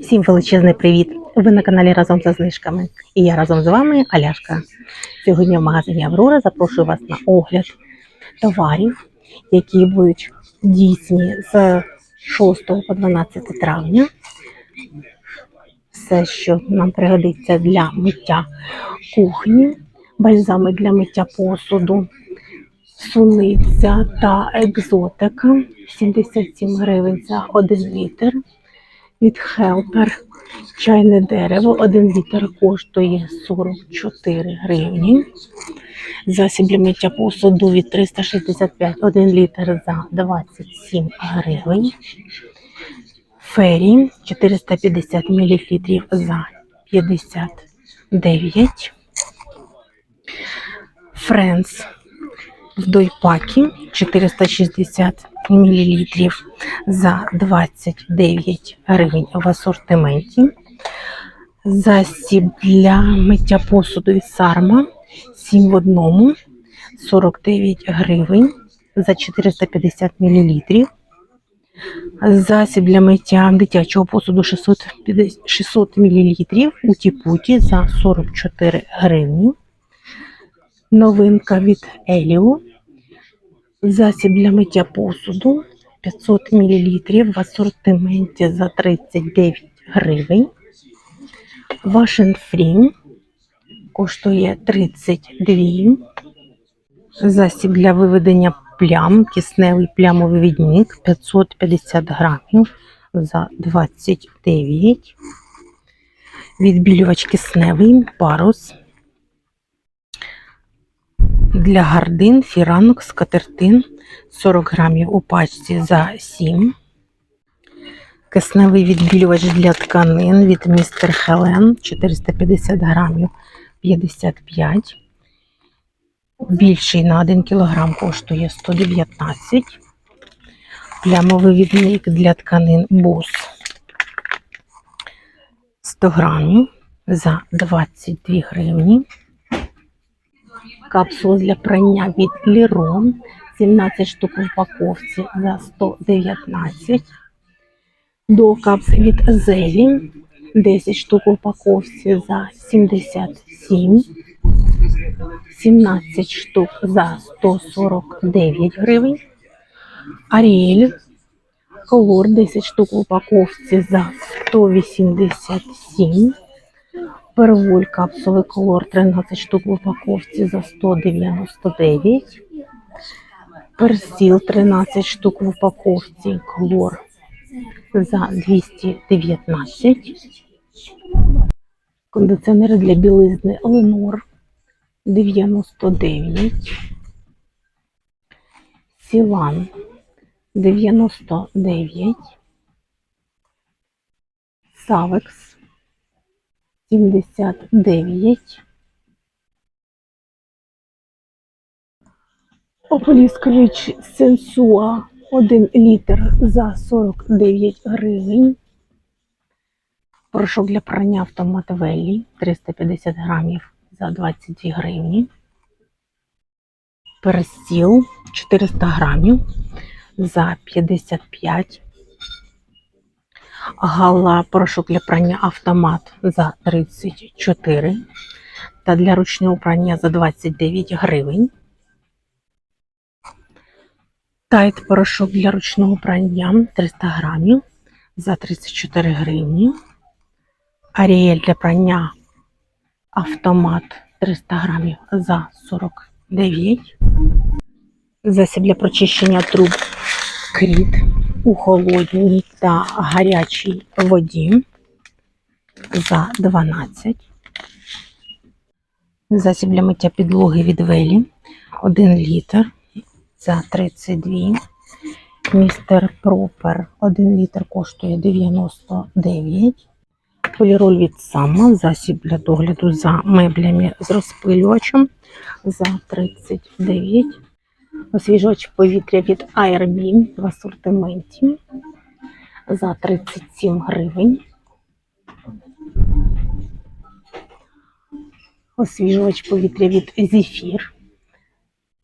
Всім величезний привіт! Ви на каналі разом за знижками. І я разом з вами Аляшка. Сьогодні в магазині Аврора запрошую вас на огляд товарів, які будуть дійсні з 6 по 12 травня. Все, що нам пригодиться для миття кухні, бальзами для миття посуду, суниця та екзотика 77 гривень за 1 літр від Helper. Чайне дерево, 1 літр коштує 44 гривні. Засіб для миття посуду від 365, 1 літр за 27 гривень. Фері 450 мл за 59. Френс в дойпакі 460 мл за 29 гривень в асортименті. Засіб для миття посуду від Сарма 7 в одному 49 гривень за 450 мл. Засіб для миття дитячого посуду 650 600 мл у Тіпуті за 44 гривні. Новинка від Еліо. Засіб для миття посуду 500 мл в асортименті за 39 гривень. Вашен Free коштує 32. Засіб для виведення плям, кисневий плямовий відник 550 грамів за 29. Відбілювач кисневий парус для гардин, фіранок, скатертин 40 грамів у пачці за 7. Кисневий відбілювач для тканин від містер Хелен 450 грамів 55. Більший на 1 кг коштує 119. Плямовий відник для тканин бус 100 грамів за 22 гривні. Капсула для прання від Ліро 17 штук в упаковці за 119. До капс від Зелі 10 штук в упаковці за 77. 17 штук за 149 гривень. Аріель Колор 10 штук в упаковці за 187. Перволь капсули колор 13 штук в упаковці за 199. Персіл 13 штук в упаковці колор за 219. Кондиціонери для білизни Ленор 99. Сілан 99. Савекс 79. Ополіскувач Сенсуа 1 літр за 49 гривень. Порошок для прання автомат Веллі 350 грамів за 22 гривні. Персіл 400 грамів за 55 Гала порошок для прання автомат за 34 та для ручного прання за 29 гривень. Тайт порошок для ручного прання 300 грамів за 34 гривні. Аріель для прання автомат 300 грамів за 49. Засіб для прочищення труб кріт у холодній та гарячій воді за 12. Засіб для миття підлоги від Велі 1 літр за 32. Містер Пропер 1 літр коштує 99. Поліроль від Сама, засіб для догляду за меблями з розпилювачем за 39. Освіжувач повітря від AirB в асортименті за 37 гривень. Освіжувач повітря від Зефір.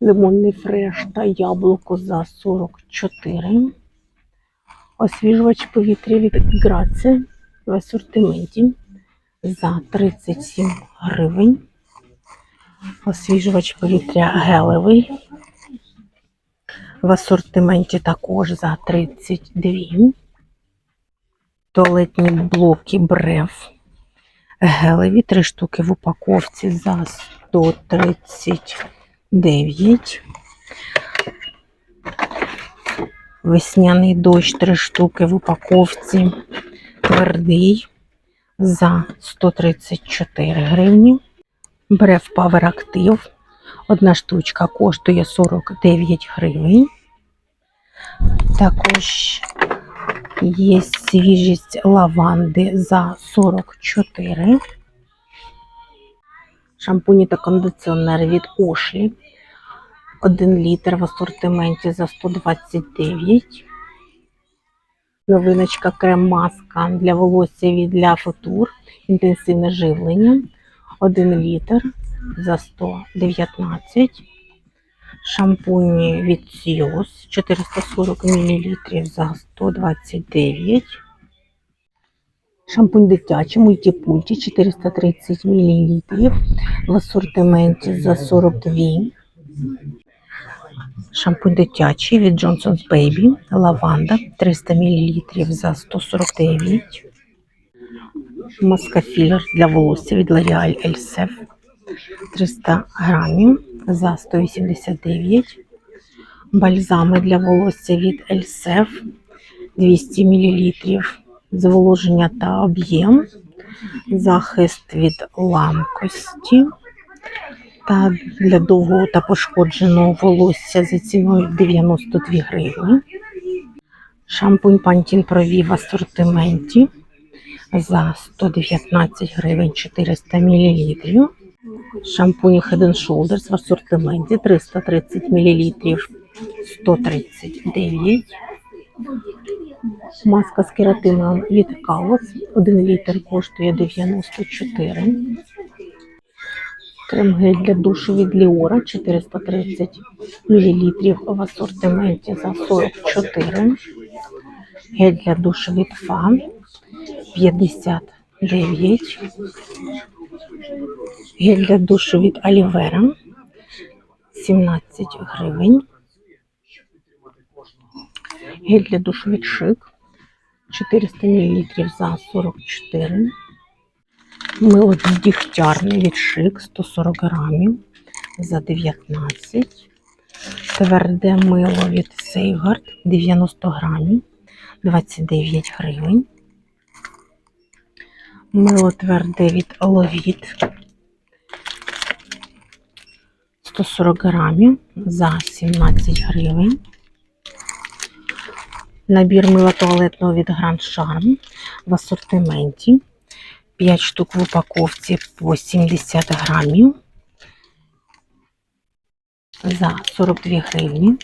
Лимонний фреш та яблуко за 44. Освіжувач повітря від Граце в асортименті за 37 гривень. Освіжувач повітря гелевий. В асортименті також за 32. Туалетні блоки брев. Гелеві, три штуки в упаковці за 139. Весняний дощ, три штуки в упаковці. Твердий за 134 гривні. Брев Power Active. Одна штучка коштує 49 гривень. Також є свіжість лаванди за 44. Шампуні та кондиціонери від Ошлі. 1 літр в асортименті за 129. Новиночка крем-маска для волосся від La Futur. Інтенсивне живлення. 1 літр за 119. Шампуні від Сіос 440 мл за 129. Шампунь дитячий мультипульті 430 мл в асортименті за 42. Шампунь дитячий від Johnson's Baby лаванда 300 мл за 149. Маска філер для волосся від L'Oreal Elsef 300 грамів за 189. Бальзами для волосся від Elsef 200 мл. Зволоження та об'єм. Захист від ламкості. Та для довгого та пошкодженого волосся за ціною 92 гривні. Шампунь Pro V в асортименті за 119 гривень 400 мл. Шампунь Head and Shoulders в асортименті 330 мл 139. Маска з кератином від Kalos 1 літр коштує 94. Крем-гель для душу від Ліора 430 мл в асортименті за 44. Гель для душу від Фан 59. Гель для душу від Алівера 17 гривень. Гель для душу від Шик 400 мл за 44. Мило дігтярне від Шик 140 грамів за 19. Тверде мило від Сейгард 90 грамів 29 гривень. Мило тверде від Ловіт 140 грамів за 17 гривень. Набір мила туалетного від Grand Charm в асортименті. 5 штук в упаковці по 70 грамів за 42 гривні.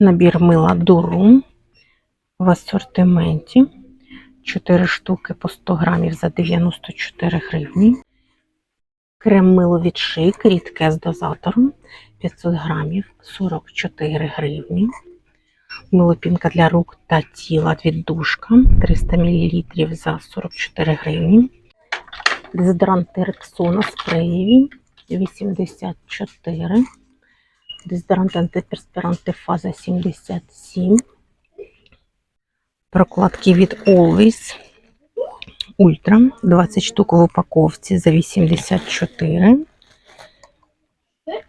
Набір мила Дуру в асортименті. 4 штуки по 100 грамів за 94 гривні. Крем мило шик, рідке з дозатором 500 грамів 44 гривні. Милопінка для рук та тіла від душка 300 мл за 44 гривні. Дезодоранти Рексона спреєві 84. Дезодорант антиперспірант фаза 77. Прокладки від Always Ultra 20 штук в упаковці за 84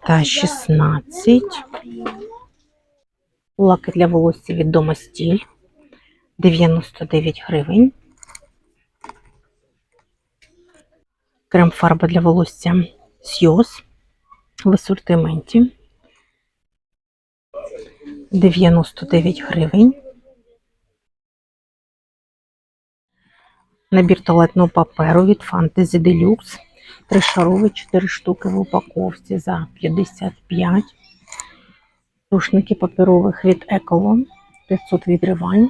та 16. Лаки для волосся від Домостіль 99 гривень. Крем-фарба для волосся Сйоз в асортименті 99 гривень. Набір туалетного паперу від Fantasy Deluxe. Тришаровий 4 штуки в упаковці за 55. Рушники паперових від Еколон 500 відривань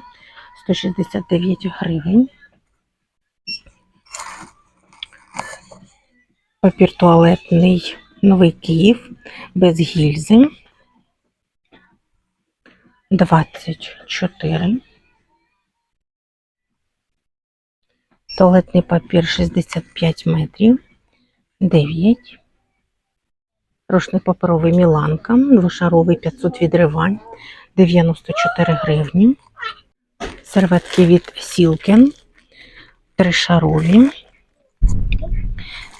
169 гривень. Папір туалетний Новий Київ без гільзи 24. Туалетний папір 65 метрів. 9. Рушник паперовий Міланка. Двошаровий 500 відривань. 94 гривні. Серветки від Сілкен. Тришарові.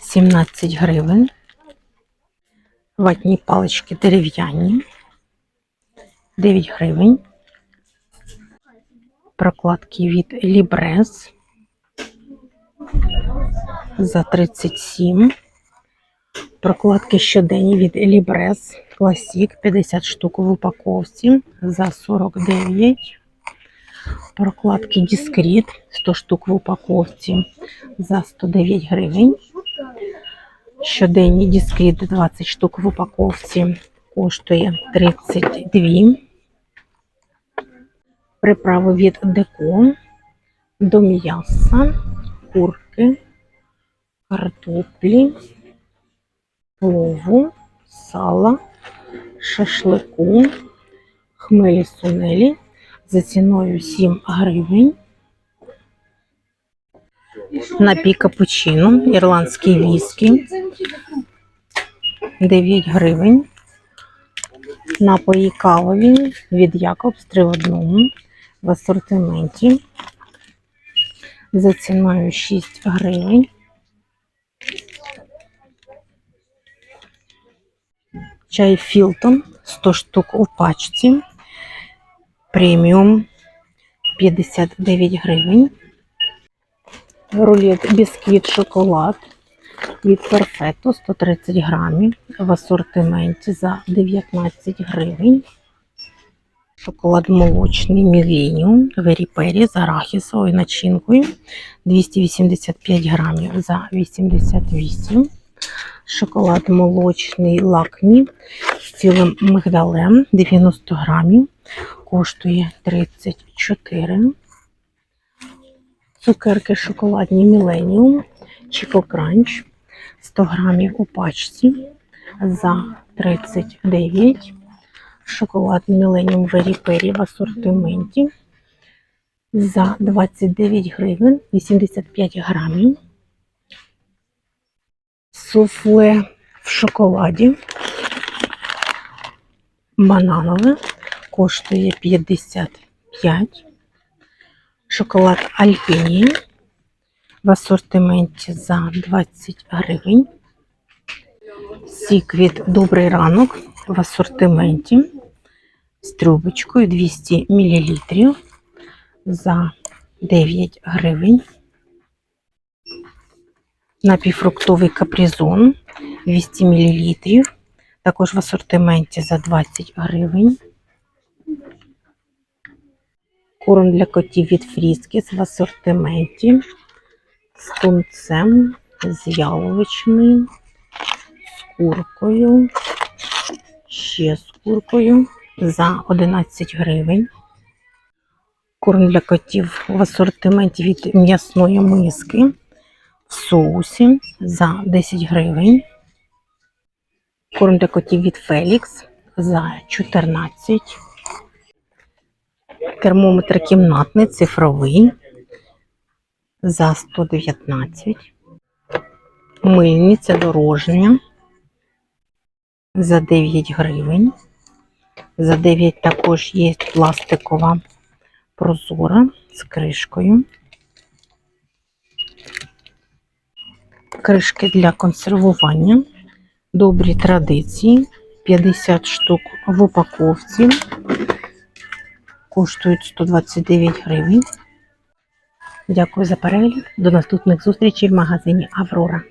17 гривень. Ватні палички дерев'яні. 9 гривень. Прокладки від Лібрес за 37. Прокладки щоденні від Лібрес Класік 50 штук в упаковці за 49. Прокладки Дискріт 100 штук в упаковці за 109 гривень. Щоденні Дискріт 20 штук в упаковці коштує 32. Приправи від Деко до м'яса, курки, картоплі, плову, сала, шашлику, хмелі сунелі за ціною 7 гривень. Напій капучино, ірландський віскі 9 гривень. Напої кавові від Якобс 3 в одному в асортименті за ціною 6 гривень. Чай Філтон 100 штук у пачці. Преміум 59 гривень. Рулет бісквіт шоколад від Перфетто 130 грамів в асортименті за 19 гривень. Шоколад молочний Міленіум Веріпері з арахісовою начинкою 285 грамів за 88. Шоколад молочний лакмі з цілим мигдалем 90 грамів. Коштує 34. Цукерки шоколадні Міленіум Чіко Кранч 100 грамів у пачці за 39. Шоколад Millennium Very Peri в асортименті за 29 гривень 85 грамів. Суфле в шоколаді. Бананове коштує 55. Шоколад Альпіні в асортименті за 20 гривень. Сік від Добрий ранок в асортименті з трубочкою 200 мл за 9 гривень. Напівфруктовий капризон 200 мл, також в асортименті за 20 гривень. Корм для котів від Фріскіс в асортименті з тунцем, з яловичиною, з куркою, ще з куркою за 11 гривень. Корм для котів в асортименті від м'ясної миски в соусі за 10 гривень. Корм для котів від Фелікс за 14. Термометр кімнатний цифровий за 119. Мильниця дорожня за 9 гривень. За 9 також є пластикова прозора з кришкою. Кришки для консервування. Добрі традиції. 50 штук в упаковці. Коштують 129 гривень. Дякую за перегляд. До наступних зустрічей в магазині Аврора.